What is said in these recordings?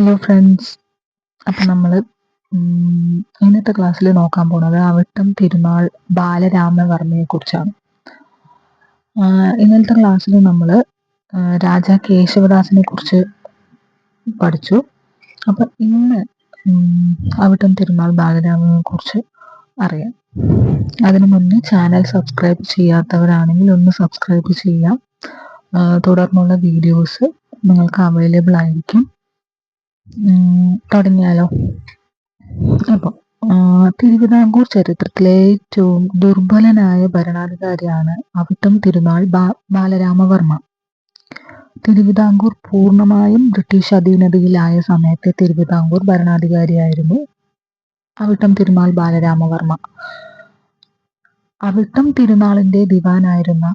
Hello friends അപ്പം നമ്മൾ ഇന്നത്തെ ക്ലാസ്സിൽ നോക്കാൻ പോകുന്നത് അവിട്ടം തിരുനാൾ ബാലരാമവർമ്മയെ കുറിച്ചാണ്. ഇന്നത്തെ ക്ലാസ്സിൽ നമ്മൾ രാജാ കേശവദാസിനെ കുറിച്ച് പഠിച്ചു. അപ്പം ഇന്ന് അവിട്ടം തിരുനാൾ ബാലരാമനെ കുറിച്ച് അറിയാം. അതിനു മുന്നേ ചാനൽ സബ്സ്ക്രൈബ് ചെയ്യാത്തവരാണെങ്കിൽ ഒന്ന് സബ്സ്ക്രൈബ് ചെയ്യാം. തുടർന്നുള്ള വീഡിയോസ് നിങ്ങൾക്ക് അവൈലബിൾ ആയിരിക്കും. തുടങ്ങിയാലോ? അപ്പോൾ തിരുവിതാംകൂർ ചരിത്രത്തിലെ ഏറ്റവും ദുർബലനായ ഭരണാധികാരിയാണ് അവിട്ടം തിരുനാൾ ബാലരാമവർമ്മ. തിരുവിതാംകൂർ പൂർണമായും ബ്രിട്ടീഷ് അധീനതയിലായ സമയത്തെ തിരുവിതാംകൂർ ഭരണാധികാരിയായിരുന്നു അവിട്ടം തിരുനാൾ ബാലരാമവർമ്മ. അവിട്ടം തിരുനാളിന്റെ ദിവാനായിരുന്ന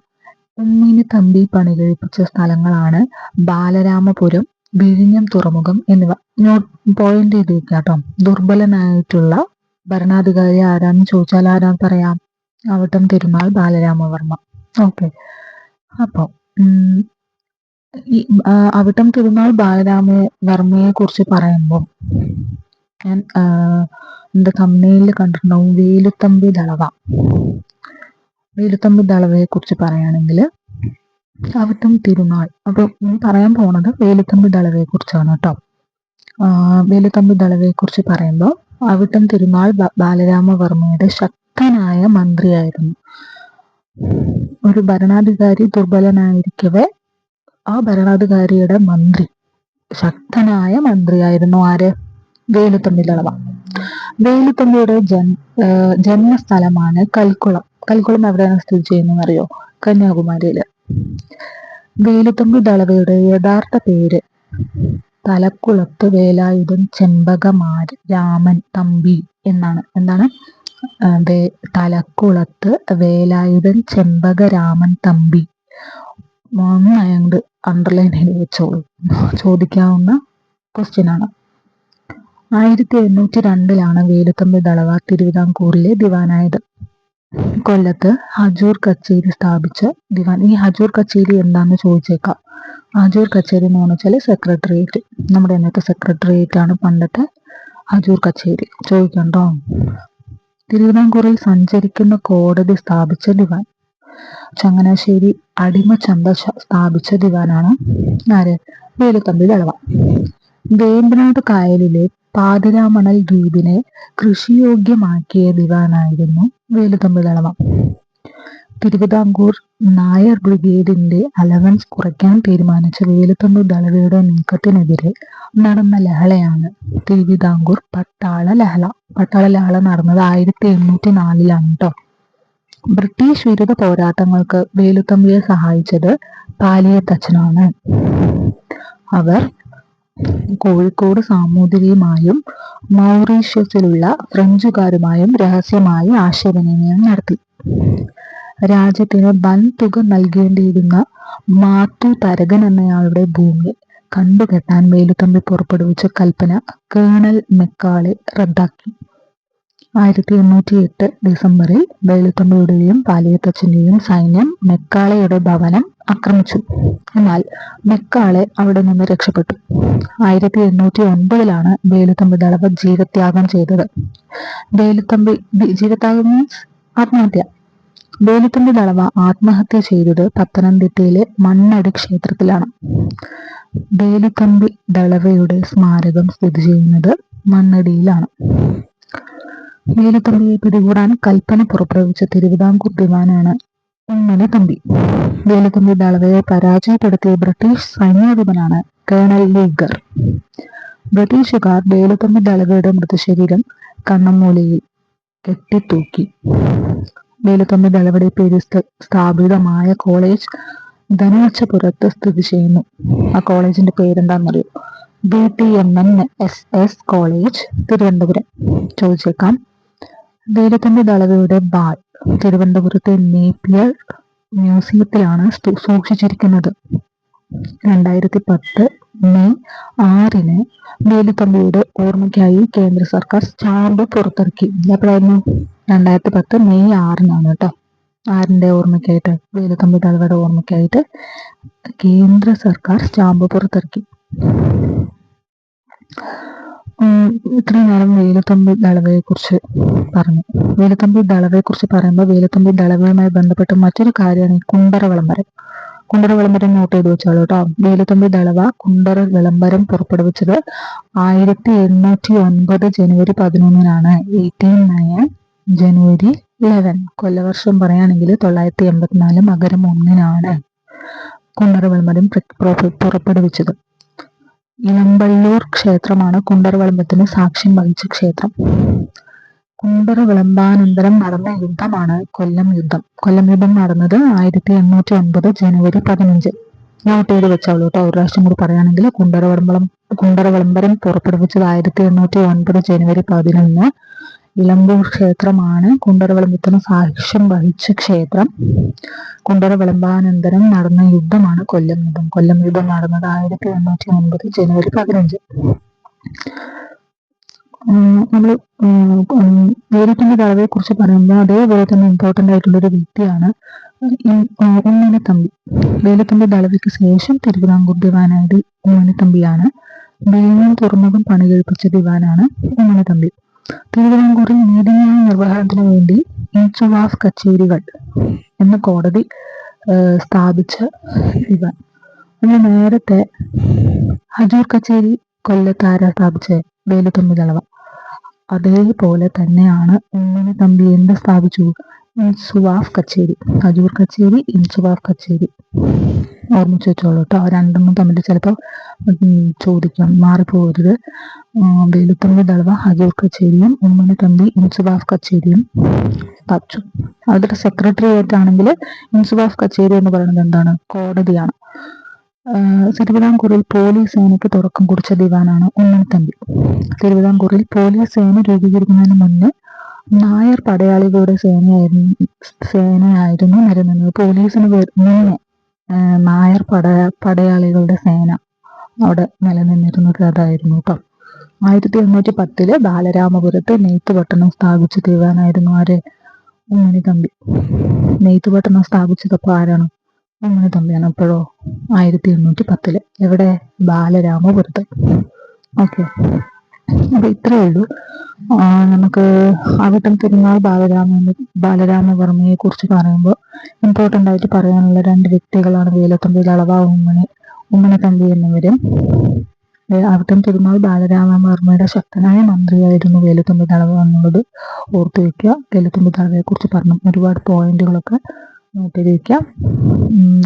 ഉമ്മിനി തമ്പി പണികഴിപ്പിച്ച സ്ഥലങ്ങളാണ് ബാലരാമപുരം വിഴിഞ്ഞം തുറമുഖം എന്നിവ. നോട്ട് പോയിന്റ് ചെയ്ത് വെക്കാട്ടോ കേട്ടോ ദുർബലനായിട്ടുള്ള ഭരണാധികാരി ആരാന്ന് ചോദിച്ചാൽ ആരാന്ന് പറയാം? അവിട്ടം തിരുനാൾ ബാലരാമവർമ്മ. ഓക്കെ അപ്പോൾ ഈ അവിട്ടം തിരുനാൾ ബാലരാമവർമ്മയെ കുറിച്ച് പറയുമ്പോൾ ഞാൻ എന്റെ കമ്മിയിൽ കണ്ടിട്ടുണ്ടാവും? വേലുത്തമ്പി ദളവ. വേലുത്തമ്പി ദളവയെ കുറിച്ച് പറയുകയാണെങ്കിൽ അവിട്ടം തിരുനാൾ. അപ്പൊ ഞാൻ പറയാൻ പോണത് വേലുത്തമ്പി ദളവയെ കുറിച്ചാണ് കേട്ടോ വേലുത്തമ്പി ദളവയെ കുറിച്ച് പറയുമ്പോൾ അവിട്ടം തിരുനാൾ ബാലരാമവർമ്മയുടെ ശക്തനായ മന്ത്രിയായിരുന്നു. ഒരു ഭരണാധികാരി ദുർബലനായിരിക്കവേ ആ ഭരണാധികാരിയുടെ മന്ത്രി ശക്തനായ മന്ത്രിയായിരുന്നു ആര്? വേലുത്തമ്പി ദളവ. വേലുത്തമ്പിയുടെ ജൻ ജന്മസ്ഥലമാണ് കൽക്കുളം. കൽക്കുളം എവിടെയാണ് സ്ഥിതി ചെയ്യുന്നത് അറിയോ കന്യാകുമാരിയിൽ. വേലുത്തമ്പി ദളവയുടെ യഥാർത്ഥ പേര്. തലക്കുളത്ത് വേലായുധൻ ചെമ്പകമാർ രാമൻ തമ്പി എന്നാണ്. എന്താണ്? തലക്കുളത്ത് വേലായുധൻ ചെമ്പകരാമൻ തമ്പി. നന്നായി അണ്ടർലൈൻ വെച്ചോളൂ. ചോദിക്കാവുന്ന ക്വസ്റ്റ്യൻ ആണ്. ആയിരത്തി എണ്ണൂറ്റി രണ്ടിലാണ് വേലുത്തമ്പി ദളവ തിരുവിതാംകൂറിലെ ദിവാനായത്. കൊല്ലത്ത് ഹജൂർ കച്ചേരി സ്ഥാപിച്ച ദിവാൻ. ഈ ഹജൂർ കച്ചേരി എന്താന്ന് ചോദിച്ചേക്കാം. ഹജൂർ കച്ചേരി എന്ന് പറഞ്ഞാൽ സെക്രട്ടേറിയറ്റ് നമ്മുടെ ഇന്നത്തെ സെക്രട്ടേറിയറ്റ് ആണ് പണ്ടത്തെ ഹജൂർ കച്ചേരി. ചോദിക്കണ്ടോ? തിരുവിതാംകൂറിൽ സഞ്ചരിക്കുന്ന കോടതി സ്ഥാപിച്ച ദിവാൻ. ചങ്ങനാശ്ശേരി അടിമ അടിമച്ചന്ത സ്ഥാപിച്ച ദിവാനാണ് ആര്? വേലുത്തമ്പി ദളവ വേമ്പനാട് കായലിലെ പാതിരാമണൽ ദ്വീപിനെ കൃഷിയോഗ്യമാക്കിയ ദിവാനായിരുന്നു വേലുത്തമ്പി ദളവ തിരുവിതാംകൂർ നായർ ബ്രിഗേഡിന്റെ അലവൻസ് കുറയ്ക്കാൻ തീരുമാനിച്ച വേലുത്തമ്പി ദളവയുടെ നീക്കത്തിനെതിരെ നടന്ന ലഹളയാണ് തിരുവിതാംകൂർ പട്ടാള ലഹള. പട്ടാള ലഹള നടന്നത് ആയിരത്തി എണ്ണൂറ്റി നാലിലാണ് കേട്ടോ ബ്രിട്ടീഷ് വിരുദ്ധ പോരാട്ടങ്ങൾക്ക് വേലുത്തമ്പിയെ സഹായിച്ചത് പാലിയത്തച്ഛനാണ്. അവർ കോഴിക്കോട് സാമൂതിരിയുമായും മൗറീഷ്യസിലുള്ള ഫ്രഞ്ചുകാരുമായും രഹസ്യമായി ആശയവിനിമയം നടത്തി. രാജ്യത്തിന് തുക നൽകേണ്ടിയിരുന്ന മാത്തു തരകൻ എന്നയാളുടെ ഭൂമി കണ്ടുകെട്ടാൻ വേലുത്തമ്പി പുറപ്പെടുവിച്ച കൽപ്പന കേണൽ മെക്കാളെ റദ്ദാക്കി. ആയിരത്തി എണ്ണൂറ്റി എട്ട് ഡിസംബറിൽ വേലുത്തമ്പിയുടെയും പാലിയത്തച്ഛന്റെയും സൈന്യം മെക്കാളയുടെ ഭവനം ആക്രമിച്ചു. എന്നാൽ മെക്കാളെ അവിടെ നിന്ന് രക്ഷപ്പെട്ടു. ആയിരത്തി എണ്ണൂറ്റി ഒൻപതിലാണ് വേലുത്തമ്പി ദളവ ജീവത്യാഗം ചെയ്തത്. വേലുത്തമ്പി ജീവത്യാഗം മീൻസ് ആത്മഹത്യ. വേലുത്തമ്പി ദളവ ആത്മഹത്യ ചെയ്തത് പത്തനംതിട്ടയിലെ മണ്ണടി ക്ഷേത്രത്തിലാണ്. വേലുത്തമ്പി ദളവയുടെ സ്മാരകം സ്ഥിതി ചെയ്യുന്നത് മണ്ണടിയിലാണ്. വേലുത്തമ്പിയെ പിടികൂടാൻ കൽപ്പന പുറപ്പെടുവിച്ച തിരുവിതാംകൂർ ദിവാനാണ് ഉമ്മനെ തമ്പി. വേലുത്തമ്പി ദളവയെ പരാജയപ്പെടുത്തിയ ബ്രിട്ടീഷ് സൈന്യാധിപനാണ് കേണൽ ലീഗർ. ബ്രിട്ടീഷുകാർ വേലുത്തമ്പി ദളവയുടെ മൃതശരീരം കണ്ണമ്മൂലയിൽ കെട്ടിത്തൂക്കി. വേലുത്തമ്പി ദളവയുടെ പേരിൽ സ്ഥാപിതമായ കോളേജ് ധനുവച്ചപുരത്ത് സ്ഥിതി ചെയ്യുന്നു. ആ കോളേജിന്റെ പേരെന്താണെന്നറിയോ B T M N S S college Thiruvananthapuram. ചോദിച്ചേക്കാം. വേലുത്തമ്പി ദളവയുടെ ബാൾ തിരുവനന്തപുരത്തെ നേപ്പിയർ മ്യൂസിയത്തിലാണ് സൂക്ഷിച്ചിരിക്കുന്നത്. രണ്ടായിരത്തി പത്ത് മെയ് ആറിന് വേലുത്തമ്പിയുടെ ഓർമ്മയ്ക്കായി കേന്ദ്ര സർക്കാർ സ്റ്റാമ്പ് പുറത്തിറക്കി. എപ്പോഴായിരുന്നു രണ്ടായിരത്തി പത്ത് മെയ് ആറിനാണ് കേട്ടോ ആറിന്റെ ഓർമ്മയ്ക്കായിട്ട് വേലുത്തമ്പി തലവയുടെ ഓർമ്മയ്ക്കായിട്ട് കേന്ദ്ര സർക്കാർ സ്റ്റാമ്പ് പുറത്തിറക്കി. ഇത്രയും നേരം വേലുത്തമ്പി ദളവയെക്കുറിച്ച് പറഞ്ഞു. വേലുത്തമ്പി ദളവയെക്കുറിച്ച് പറയുമ്പോൾ വേലുത്തമ്പി ദളവയുമായി ബന്ധപ്പെട്ട മറ്റൊരു കാര്യമാണ് ഈ കുണ്ടറ വിളംബരം. കുണ്ടറ വിളംബരം നോട്ട് ചെയ്ത് വെച്ചോളൂ കേട്ടോ വേലുത്തമ്പി ദളവ കുണ്ടറ വിളംബരം പുറപ്പെടുവിച്ചത് ആയിരത്തി എണ്ണൂറ്റി ഒൻപത് ജനുവരി പതിനൊന്നിനാണ്. എയ്റ്റീൻ നയൻ ജനുവരി ഇലവൻ കൊല്ലവർഷം പറയുകയാണെങ്കിൽ തൊള്ളായിരത്തി എൺപത്തിനാല് മകരം ഒന്നിനാണ് കുണ്ടറ വിളംബരം പുറപ്പെടുവിച്ചത്. ഇളമ്പള്ളൂർ ക്ഷേത്രമാണ് കുണ്ടറവിളംബത്തിന് സാക്ഷ്യം വഹിച്ച ക്ഷേത്രം. കുണ്ടറവിളംബാനന്തരം നടന്ന യുദ്ധമാണ് കൊല്ലം യുദ്ധം. കൊല്ലം യുദ്ധം നടന്നത് ആയിരത്തി എണ്ണൂറ്റി ഒൻപത് ജനുവരി പതിനഞ്ച്. നോട്ട് ചെയ്ത് വെച്ചോളൂ കേട്ടോ ഒരു പ്രാവശ്യം കൂടി പറയുകയാണെങ്കിൽ കുണ്ടറ കുണ്ടറവിളംബരം കുണ്ടറ വിളംബരം പുറപ്പെടുവിച്ചത് ആയിരത്തി എണ്ണൂറ്റി ഒൻപത് ജനുവരി പതിനൊന്ന്. ഇളമ്പൂർ ക്ഷേത്രമാണ്. കുണ്ടറവിളമ്പത്തിന് സാക്ഷ്യം വഹിച്ച ക്ഷേത്രം. കുണ്ടറവിളമ്പാനന്തരം നടന്ന യുദ്ധമാണ് കൊല്ലം യുദ്ധം. കൊല്ലം യുദ്ധം നടന്നത് ആയിരത്തി എണ്ണൂറ്റി ഒൻപത് ജനുവരി പതിനഞ്ച്. നമ്മൾ വേലുത്തമ്പി ദളവയെ കുറിച്ച് പറയുമ്പോൾ അതേപോലെ തന്നെ ഇമ്പോർട്ടന്റ് ആയിട്ടുള്ള ഒരു വ്യക്തിയാണ് ഉമ്മനെ തമ്പി. വേലത്തിന്റെ ദളവയ്ക്ക് ശേഷം തിരുവിതാംകൂർ ദിവാനായത് ഉണ്ണിത്തമ്പിയാണ് തുറന്നതും പണി കഴിപ്പിച്ച ദിവാനാണ് ഉണ്ണിത്തമ്പി തിരുവിതാംകൂറിൽ നീതിന്യായ നിർവഹണത്തിന് വേണ്ടി ഇൻസുവാഫ് കച്ചേരികൾ എന്ന കോടതി സ്ഥാപിച്ച ഇവ. നമ്മൾ നേരത്തെ ഹജൂർ കച്ചേരി കൊല്ലത്ത് ആരാ സ്ഥാപിച്ച വേലുത്തമ്പി ദളവ അതേപോലെ തന്നെയാണ് ഉമ്മനെ തമ്പി എന്ത് സ്ഥാപിച്ചു? ഇൻസുവാഫ് കച്ചേരി. ഹജൂർ കച്ചേരി ഇൻസുവാഫ് കച്ചേരി. ഓർമ്മിച്ച് വെച്ചോളൂ കേട്ടോ രണ്ടെണ്ണം തമ്മിൽ ചിലപ്പോൾ ചോദിക്കാം. മാറിപ്പോകരുത് വേലുത്തമ്പി ദളവ ഹജൂർ കച്ചേരിയും ഉമ്മനെ തമ്പി ഇൻസുബാഫ് കച്ചേരിയും. സ്ഥാപിച്ചു അവരുടെ സെക്രട്ടറി ആണെങ്കിൽ ഇൻസുബാഫ് കച്ചേരി എന്ന് പറയുന്നത് എന്താണ്? കോടതിയാണ്. തിരുവിതാംകൂറിൽ പോലീസ് സേനയ്ക്ക് തുറക്കം കുറിച്ച ദിവാനാണ് ഉമ്മൻതമ്പി തിരുവിതാംകൂറിൽ പോലീസ് സേന രൂപീകരിക്കുന്നതിന് മുന്നേ നായർ പടയാളികളുടെ സേനയായിരുന്നു സേനയായിരുന്നു നിലനിന്നത് പോലീസിന് മുന്നേ നായർ പട പടയാളികളുടെ സേന അവിടെ നിലനിന്നിരുന്നത് അതായിരുന്നു കേട്ടോ ആയിരത്തി എണ്ണൂറ്റി പത്തിൽ ബാലരാമപുരത്ത് നെയ്ത്തുപട്ടണം സ്ഥാപിച്ചു ആര്? ഉമ്മണി തമ്പി. നെയ്ത്ത് നെയ്ത്തുപട്ടണം സ്ഥാപിച്ചതപ്പോ ആരാണ്? ഉമ്മണി തമ്പിയാണ് അപ്പോഴോ? ആയിരത്തി എണ്ണൂറ്റി പത്തിൽ എവിടെ? ബാലരാമപുരത്ത്. ഓക്കെ. അപ്പൊ ഇത്രയേ ഉള്ളൂ. നമുക്ക് അവിട്ടം തിരുനാൾ ബാലരാമ ബാലരാമവർമ്മയെ കുറിച്ച് പറയുമ്പോൾ ഇമ്പോർട്ടന്റ് ആയിട്ട് പറയാനുള്ള രണ്ട് വ്യക്തികളാണ് വേലത്തമ്പി അളവ ഉമ്മണി തമ്പി എന്നിവരും. അവിട്ടം തിരുനാൾ ബാലരാമവർമ്മയുടെ ശക്തനായ മന്ത്രിയായിരുന്നു വേലുത്തമ്പി ദളവ എന്നുള്ളത് ഓർത്തു വെക്കുക. വേലുത്തമ്പി തളവയെ കുറിച്ച് പറഞ്ഞു ഒരുപാട് പോയിന്റുകളൊക്കെ നോട്ട് ചെയ്ത് വെക്കുക.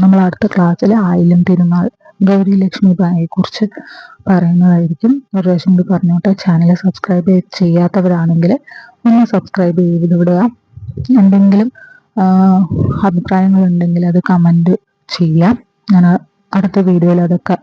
നമ്മൾ അടുത്ത ക്ലാസ്സിൽ ആയില്യം തിരുനാൾ ഗൗരി ലക്ഷ്മി ബായെ കുറിച്ച് പറയുന്നതായിരിക്കും. ഒരു പ്രാവശ്യം കൂടി പറഞ്ഞോട്ടെ ചാനൽ സബ്സ്ക്രൈബ് ചെയ്യാത്തവരാണെങ്കിൽ ഒന്ന് സബ്സ്ക്രൈബ് ചെയ്ത് വിടുക എന്തെങ്കിലും അഭിപ്രായങ്ങൾ ഉണ്ടെങ്കിൽ അത് കമന്റ് ചെയ്യാം. ഞാൻ അടുത്ത വീഡിയോയിൽ അതൊക്കെ